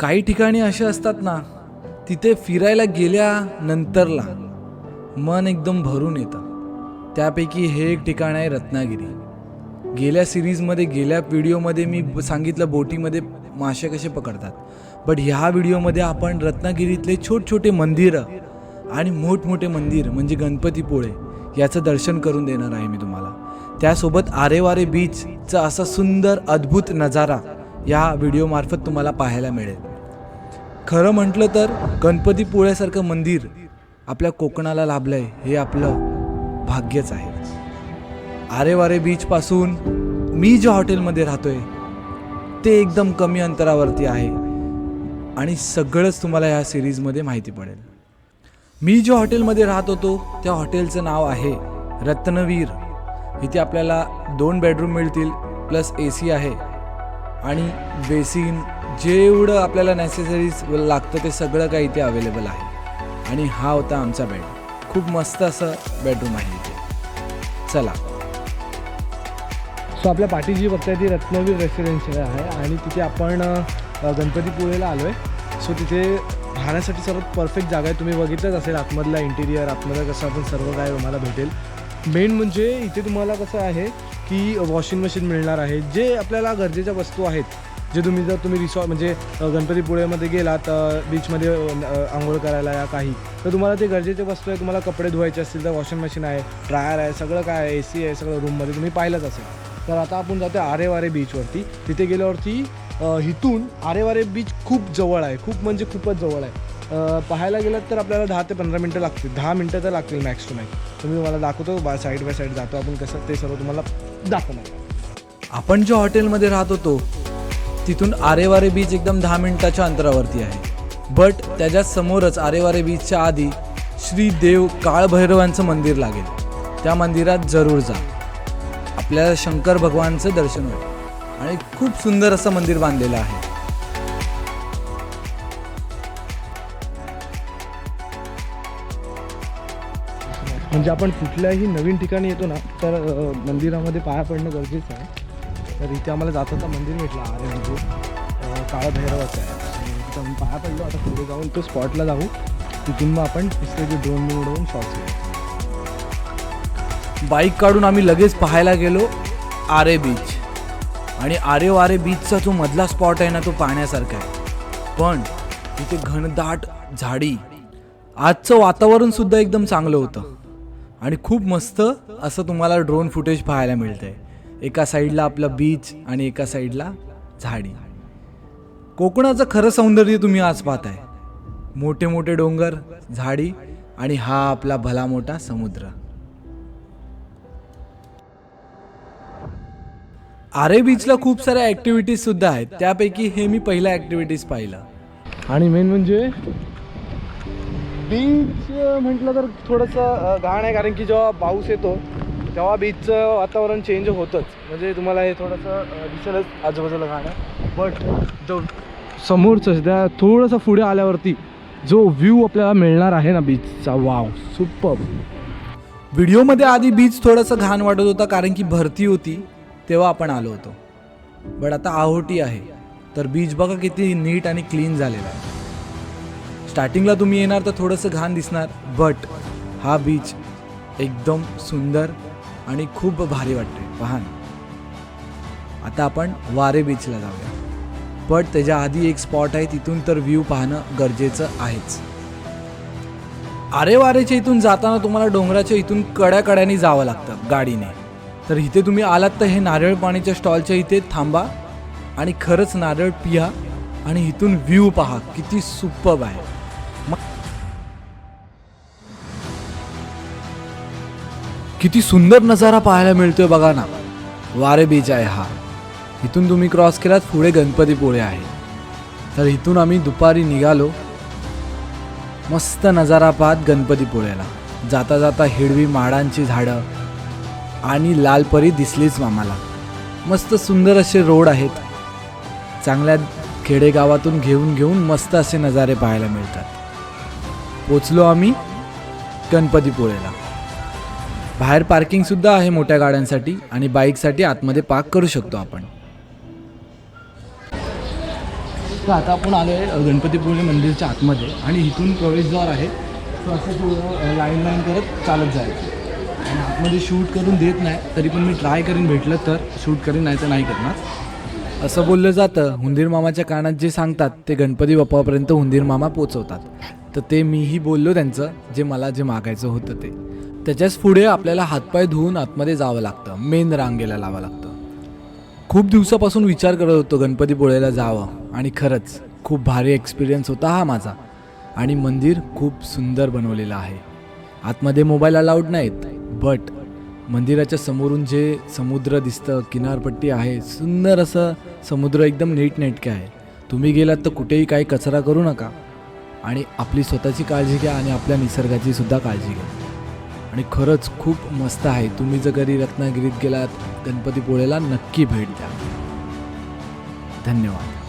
काही ठिकाणी असे असतात ना तिथे फिरायला गेल्यानंतरला मन एकदम भरून येतं. त्यापैकी हे एक ठिकाण आहे रत्नागिरी. गेल्या सिरीजमध्ये गेल्या व्हिडिओमध्ये मी सांगितलं बोटीमध्ये मासे कसे पकडतात. बट ह्या व्हिडिओमध्ये आपण रत्नागिरीतले छोट छोटे मंदिरं आणि मोठमोठे मंदिर म्हणजे गणपतीपुळे याचं दर्शन करून देणार आहे मी तुम्हाला. त्यासोबत आरेवारे बीचचा असा सुंदर अद्भुत नजारा या व्हिडिओमार्फत तुम्हाला पाहायला मिळेल. खरं म्हटलं तर गणपतीपुळ्यासारखं मंदिर आपल्या कोकणाला लाभलं आहे हे आपलं भाग्यच आहे. आरेवारे बीचपासून मी ज्या हॉटेलमध्ये राहतो आहे ते एकदम कमी अंतरावरती आहे. आणि सगळंच तुम्हाला या सिरीजमध्ये माहिती पडेल. मी ज्या हॉटेलमध्ये राहत होतो त्या हॉटेलचं नाव आहे रत्नवीर. इथे आपल्याला दोन बेडरूम मिळतील प्लस ए सी आहे. आणि बेसिन जेवढं आपल्याला नेसेसरीज लागतं ते सगळं काही इथे अवेलेबल आहे. आणि हा होता आमचा बेड खूप मस्त असं बेडरूम आहे इथे. चला. सो आपल्या पाठी जी बघताय ती रत्नवीर रेसिडेन्शियल आहे आणि तिथे आपण गणपतीपुळेला आलो आहे सो तिथे राहण्यासाठी सर्वात परफेक्ट जागा आहे. तुम्ही बघितलंच असेल आतमधला इंटिरियर आतमधला कसं आपण सर्व काय तुम्हाला भेटेल. मेन म्हणजे इथे तुम्हाला कसं आहे की वॉशिंग मशीन मिळणार आहे. जे आपल्याला गरजेच्या वस्तू आहेत जे तुम्ही जर तुम्ही रिसॉर्ट म्हणजे गणपतीपुळेमध्ये गेलात बीचमध्ये आंघोळ करायला या काही तर तुम्हाला ते गरजेचे वस्तू आहे तुम्हाला कपडे धुवायचे असतील तर वॉशिंग मशीन आहे ड्रायर आहे सगळं काय आहे ए सी आहे सगळं रूममध्ये तुम्ही पाहिलंच असेल. तर आता आपण जातो आरेवारे बीचवरती तिथे गेल्यावरती इथून आरेवारे बीच खूप जवळ आहे खूप म्हणजे खूपच जवळ आहे. पाहायला गेलं तर आपल्याला दहा ते पंधरा मिनटं लागतील. दहा मिनटं तर लागतील मॅक्स टू मॅक्स तुम्ही मला दाखवतो बा साईड बाय साईड जातो. आपण कसं ते सर्व तुम्हाला दाखवणार. आपण ज्या हॉटेलमध्ये राहत होतो तिथून आरेवारे बीच एकदम दहा मिनिटाच्या अंतरावरती आहे. बट त्याच्या समोरच आरेवारे बीचच्या आधी श्री देव काळभैरवांचं मंदिर लागेल. त्या मंदिरात जरूर जा. आपल्याला शंकर भगवानचं दर्शन होईल. आणि खूप सुंदर असं मंदिर बांधलेलं आहे. म्हणजे आपण कुठल्याही नवीन ठिकाणी येतो ना तर मंदिरामध्ये पाया पडणं गरजेचं आहे. तर इथे आम्हाला जाताचा मंदिर भेटला आरे म्हणजे काळभैरवाचं आहे. तिथं आम्ही पाया पडलो आता पुढे जाऊन तो स्पॉटला जाऊ. तिथून मग आपण तिसरे ड्रोन उडवून शॉट्स घेऊ. बाईक काढून आम्ही लगेच पाहायला गेलो आरे बीच आणि आरे वारे बीचचा जो मधला स्पॉट आहे ना तो पाहण्यासारखा आहे. पण तिथे घनदाट झाडी. आजचं वातावरण सुद्धा एकदम चांगलं होतं. आणि खूप मस्त असं तुम्हाला ड्रोन फुटेज पाहायला मिळतंय. एका साईडला आपलं बीच आणि एका साईडला झाडी. कोकणाचं खरं सौंदर्य तुम्ही आज पाहताय. मोठे मोठे डोंगर झाडी आणि हा आपला भला मोठा समुद्र. आरे बीचला खूप साऱ्या ॲक्टिव्हिटीजसुद्धा आहेत. त्यापैकी हे मी पहिल्या ॲक्टिव्हिटीज पाहिलं. आणि मेन म्हणजे बीच म्हटलं तर थोडंसं घाण आहे कारण की जेव्हा पाऊस येतो तेव्हा बीचचं वातावरण चेंज होतंच. म्हणजे तुम्हाला हे थोडंसं दिसेलच आजूबाजूला घाण आहे. बट जो समोरचं सध्या थोडंसं पुढे आल्यावरती जो व्ह्यू आपल्याला मिळणार आहे ना बीचचा वाव सुपर व्हिडिओमध्ये आधी बीच थोडंसं घाण वाटत होता कारण की भरती होती तेव्हा आपण आलो होतो. बट आता आहोटी आहे. तर बीच बघा किती नीट आणि क्लीन झालेला आहे. स्टार्टिंगला तुम्ही येणार तर थोडंसं घाण दिसणार बट हा बीच एकदम सुंदर आणि खूप भारी वाटते पहा आता आपण वारे बीचला जाऊया. बट त्याच्या आधी एक स्पॉट आहे तिथून तर व्ह्यू पाहणं गरजेचं आहेच. आरे वारेच्या इथून जाताना तुम्हाला डोंगराच्या इथून कड्या कड्याने जावं लागतं गाडीने. तर इथे तुम्ही आलात तर हे नारळ पाणीच्या स्टॉलच्या इथे थांबा आणि खरंच नारळ पिया आणि इथून व्ह्यू पहा. किती सुप्पब आहे. किती सुंदर नजारा पाहायला मिळतोय बघा ना. वारे बीच आहे हा. इथून तुम्ही क्रॉस केलात पुढे गणपतीपुळे आहे. तर इथून आम्ही दुपारी निघालो. मस्त नजारा पाहत गणपतीपुळ्याला जाता जाता हिरवी माडांची झाडं आणि लालपरी दिसलीच आम्हाला मस्त सुंदर असे रोड आहेत. चांगल्या खेडेगावातून घेऊन घेऊन मस्त असे नजारे पाहायला मिळतात. पोचलो आम्ही गणपतीपुळेला बाहेर पार्किंगसुद्धा आहे मोठ्या गाड्यांसाठी आणि बाईकसाठी आतमध्ये पार्क करू शकतो आपण. तर आता आपण आलो आहे गणपतीपुळे मंदिरच्या आतमध्ये आणि इथून प्रवेशद्वार आहे. तो असं थोडं लाईन लाईन करत चालत जायचं. आणि आतमध्ये शूट करून देत नाही तरी पण मी ट्राय करीन भेटलं तर. शूट करीन नाही तर नाही करणार. असं बोललं जातं हुंदीर मामाच्या कानात जे सांगतात ते गणपती बाप्पापर्यंत हुंदीर मामा पोचवतात. तर ते मीही बोललो त्यांचं जे मला जे मागायचं होतं ते. त्याच्याच पुढे आपल्याला हातपाय धुवून आतमध्ये जावं लागतं. मेन रांगेला लावावं लागतं. खूप दिवसापासून विचार करत होतो गणपतीपुळेला जावं. आणि खरंच खूप भारी एक्सपिरियन्स होता हा माझा. आणि मंदिर खूप सुंदर बनवलेलं आहे. आतमध्ये मोबाईल अलाउड नाहीत बट मंदिराच्या समोरून जे समुद्र दिसतं किनारपट्टी आहे सुंदर असं समुद्र एकदम नीटनेटके आहे. तुम्ही गेलात तर कुठेही काही कचरा करू नका. आणि आपली स्वतःची काळजी घ्या आणि आपल्या निसर्गाची सुद्धा काळजी घ्या. आणि खरंच खूप मस्त आहे. तुम्ही जर कधी रत्नागिरीत गेलात गणपतीपुळेला नक्की भेट द्या. धन्यवाद.